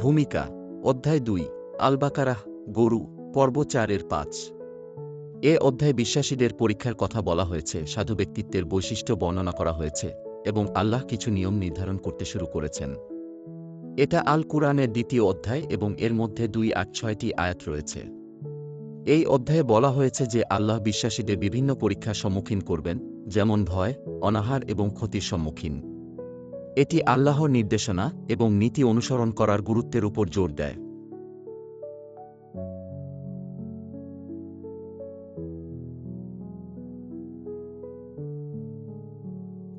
ভূমিকা, অধ্যায় দুই, আলবাকারাহ, গরু, পর্ব চারের পাঁচ। এ অধ্যায়ে বিশ্বাসীদের পরীক্ষার কথা বলা হয়েছে, সাধু ব্যক্তিত্বের বৈশিষ্ট্য বর্ণনা করা হয়েছে এবং আল্লাহ কিছু নিয়ম নির্ধারণ করতে শুরু করেছেন। এটা আল কুরআনের দ্বিতীয় অধ্যায় এবং এর মধ্যে দুই আট ছয়টি আয়াত রয়েছে। এই অধ্যায়ে বলা হয়েছে যে আল্লাহ বিশ্বাসীদের বিভিন্ন পরীক্ষার সম্মুখীন করবেন, যেমন ভয়, অনাহার এবং ক্ষতির সম্মুখীন। এটি আল্লাহর নির্দেশনা এবং নীতি অনুসরণ করার গুরুত্বের উপর জোর দেয়।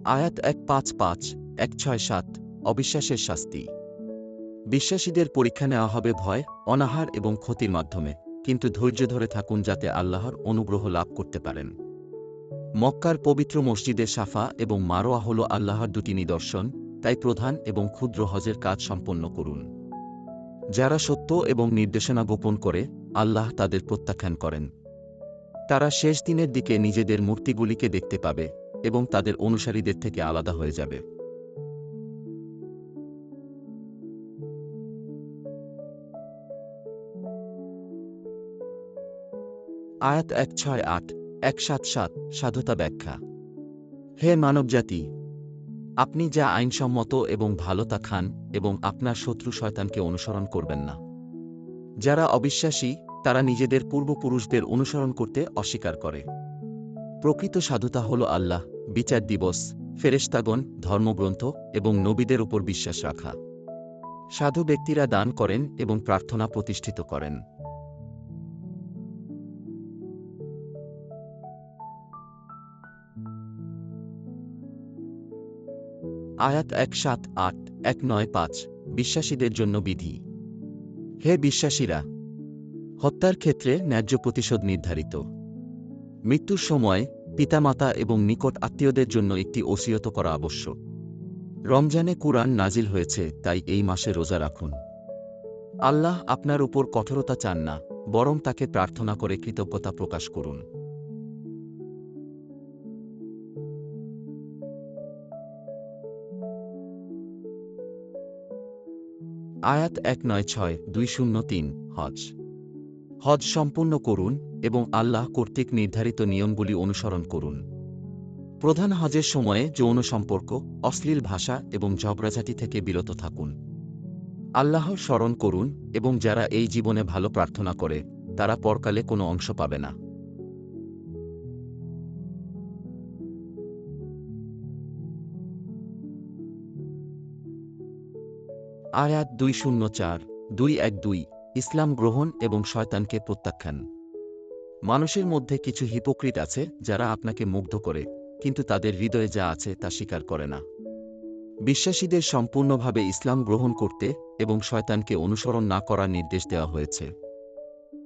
আয়াত এক পাঁচ পাঁচ, এক ছয় সাত, অবিশ্বাসের শাস্তি। বিশ্বাসীদের পরীক্ষা নেওয়া হবে ভয়, অনাহার এবং ক্ষতির মাধ্যমে, কিন্তু ধৈর্য ধরে থাকুন যাতে আল্লাহর অনুগ্রহ লাভ করতে পারেন। মক্কার পবিত্র মসজিদে সাফা এবং মারোয়া হল আল্লাহর দুটি নিদর্শন তাই প্রধান এবং ক্ষুদ্র হজের কাজ সম্পন্ন করুন। যারা সত্য এবং নির্দেশনা গোপন করে, আল্লাহ তাদের প্রত্যাখ্যান করেন। তারা শেষ দিনের দিকে নিজেদের মূর্তিগুলিকে দেখতে পাবে এবং তাদের অনুসারীদের থেকে আলাদা হয়ে যাবে। আয়াত এক ছয় আট, এক সাত সাত, সাধুতা ব্যাখ্যা। হে মানবজাতি আপনি যা আইনসম্মত এবং ভালো তা খান এবং আপনার শত্রু শয়তানকে অনুসরণ করবেন না। যারা অবিশ্বাসী, তারা নিজেদের পূর্বপুরুষদের অনুসরণ করতে অস্বীকার করে। প্রকৃত সাধুতা হল আল্লাহ, বিচার দিবস, ফেরেশতাগণ, ধর্মগ্রন্থ এবং নবীদের উপর বিশ্বাস রাখা। সাধু ব্যক্তিরা দান করেন এবং প্রার্থনা প্রতিষ্ঠিত করেন। আয়াত এক সাত আট, এক নয় পাঁচ, বিশ্বাসীদের জন্য বিধি। হে বিশ্বাসীরা, হত্যার ক্ষেত্রে ন্যায্য প্রতিশোধ নির্ধারিত। মৃত্যুর সময় পিতামাতা এবং নিকট আত্মীয়দের জন্য একটি ওসিয়ত করা আবশ্যক। রমজানে কুরআন নাজিল হয়েছে, তাই এই মাসে রোজা রাখুন। আল্লাহ আপনার উপর কঠোরতা চান না, বরং তাকে প্রার্থনা করে কৃতজ্ঞতা প্রকাশ করুন। আয়াত এক নয় ছয় দুই শূন্য তিন, হজ। হজ সম্পূর্ণ করুন এবং আল্লাহ কর্তৃক নির্ধারিত নিয়মগুলি অনুসরণ করুন। প্রধান হজের সময়ে যৌন সম্পর্ক, অশ্লীল ভাষা এবং ঝগড়াঝাটি থেকে বিরত থাকুন। আল্লাহ স্মরণ করুন এবং যারা এই জীবনে ভালো প্রার্থনা করে, তারা পরকালে কোনো অংশ পাবে না। আয়াত দুই শূন্য চার, দুই এক দুই, ইসলাম গ্রহণ এবং শয়তানকে প্রত্যাখ্যান। মানুষের মধ্যে কিছু হিপোক্রিট আছে যারা আপনাকে মুগ্ধ করে, কিন্তু তাদের হৃদয়ে যা আছে তা স্বীকার করে না। বিশ্বাসীদের সম্পূর্ণভাবে ইসলাম গ্রহণ করতে এবং শয়তানকে অনুসরণ না করার নির্দেশ দেওয়া হয়েছে।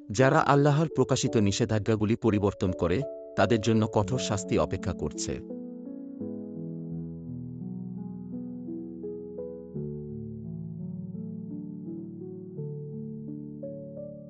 যারা আল্লাহর প্রকাশিত নিষেধাজ্ঞাগুলি পরিবর্তন করে, তাদের জন্য কঠোর শাস্তি অপেক্ষা করছে।